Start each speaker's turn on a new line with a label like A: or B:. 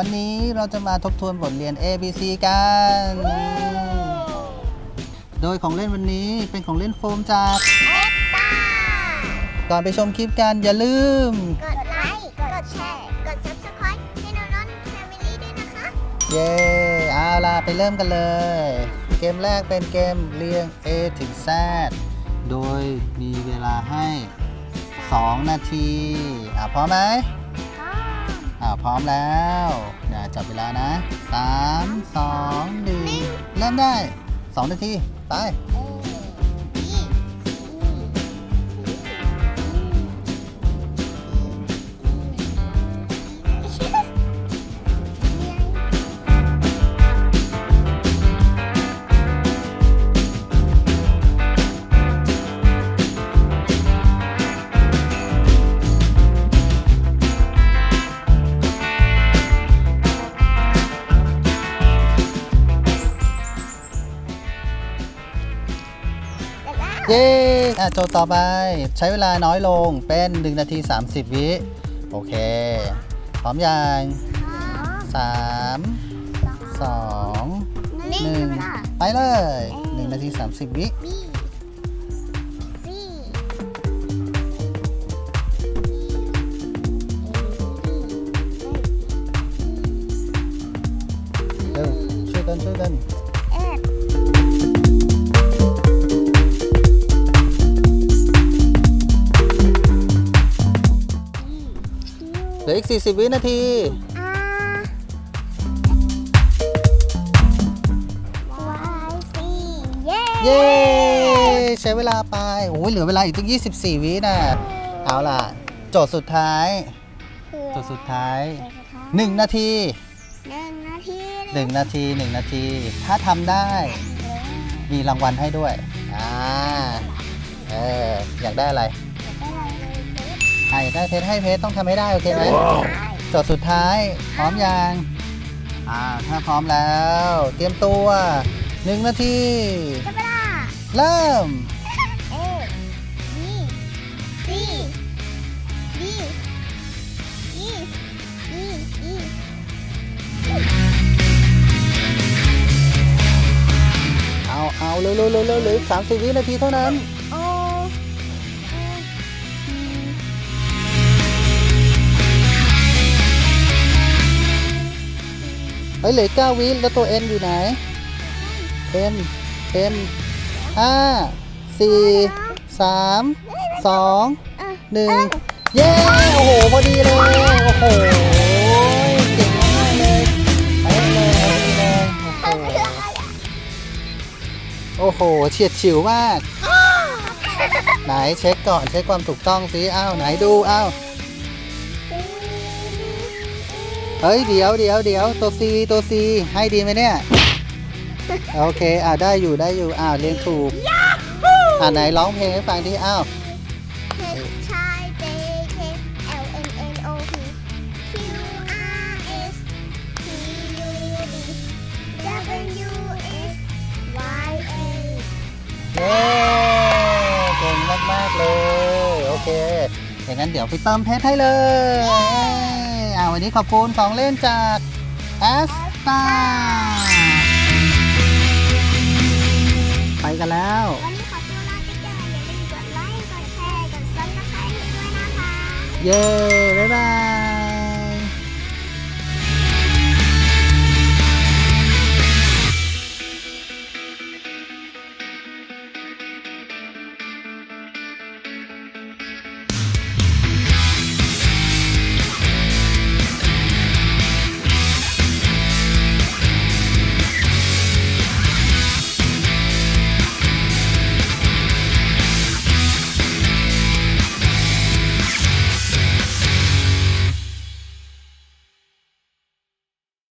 A: วันนี้เราจะมาทบทวนบทเรียน A B C กัน โดยของเล่นวันนี้เป็นของเล่นโฟมจาก
B: เอ็กตา
A: ก่อนไปชมคลิปกันอย่าลืม
B: กดไลค์ กดแชร์ กด subscribe ให้น้องน้องแฟมิลี่ด้วยนะคะ
A: เย้เอาล่ะไปเริ่มกันเลย เกมแรกเป็นเกมเรียง A ถึง Z โดยมีเวลาให้ 2 นาที อะพร้อมไหม อ่าพร้อมแล้วเดี๋ยวจับเวลานะ 3 2 1 เริ่มได้ 2 นาที ไป เย้อะโจทย์ต่อไปใช้เวลาน้อยลงเป็น 1 นาที 30 วิ โอเค พร้อมยัง3 2
B: นี่
A: ห
B: คื
A: นึ่
B: องเวลา
A: ไปเลย 1 นาที 30 วิ
B: B C
A: เร็วช่วยกันช่วยกัน เหลืออีก 40 วินาที
B: R Y C เย้
A: เย้ ใช้เวลาไป โอ้ยเหลือเวลาอีกตั้ง24 วินะเอาล่ะ โจทย์สุดท้าย โจทย์สุดท้าย1นาที
B: หนึ่งนาที
A: 1นาที 1 นาที ถ้าทำได้มีรางวัลให้ด้วย อ่า เออ อยากได้อะไรอ่าอยาก ได้เพชรให้เพชรต้องทำให้ได้โอเคไหมโจทย์สุดท้ายพร้อมยังอ่าถ้าพร้อมแล้ว เตรียมตัว1นาที
B: จับเวลา
A: เริ่ม
B: A B C D E E E
A: เอาเอาเร็วเร็วเร็วเร็วเหลืออีกสามสิบวินาทีเท่านั้น ฮ้ยเหลือเก้าวิแล้วตัว N อยู่ไหน N N ห้าสี่สามสองหนึ่งเย้ โอ้โห พอดีเลย โอ้โหเก่งมากๆเลยไปเลยพอดีเลยโอ้โหโอ้โห เฉียดฉิวมาก ไหนเช็คก่อน เช็คความถูกต้องสิ อ้าว ไหนดู อ้าว เฮ้ยเดี๋ยวเดี๋ยวเดี๋ยวตัว C ตัว C ให้ดีไหมเนี่ย โอเค อ่าได้อยู่ได้อยู่อ้าวเรียนถูกอ่าไหนร้องเพลงให้ฟังที่อ้าว
B: H I J K L M N O P Q R S T U V W X Y A
A: เย้เก่งมาก ๆ เลย โอเค อย่างนั้นเดี๋ยวไปเติมเพชรให้เลยอ่า วันนี้ขอบคุณของเล่นจากแอสตาไปกันแล้ว
B: วันนี้ขอตัวลาไปก่อนอย่าลืมกดไลค์ กดแชร์ กดซับสไครต์ให้ด้วยนะคะ
A: เย้บ๊ายบาย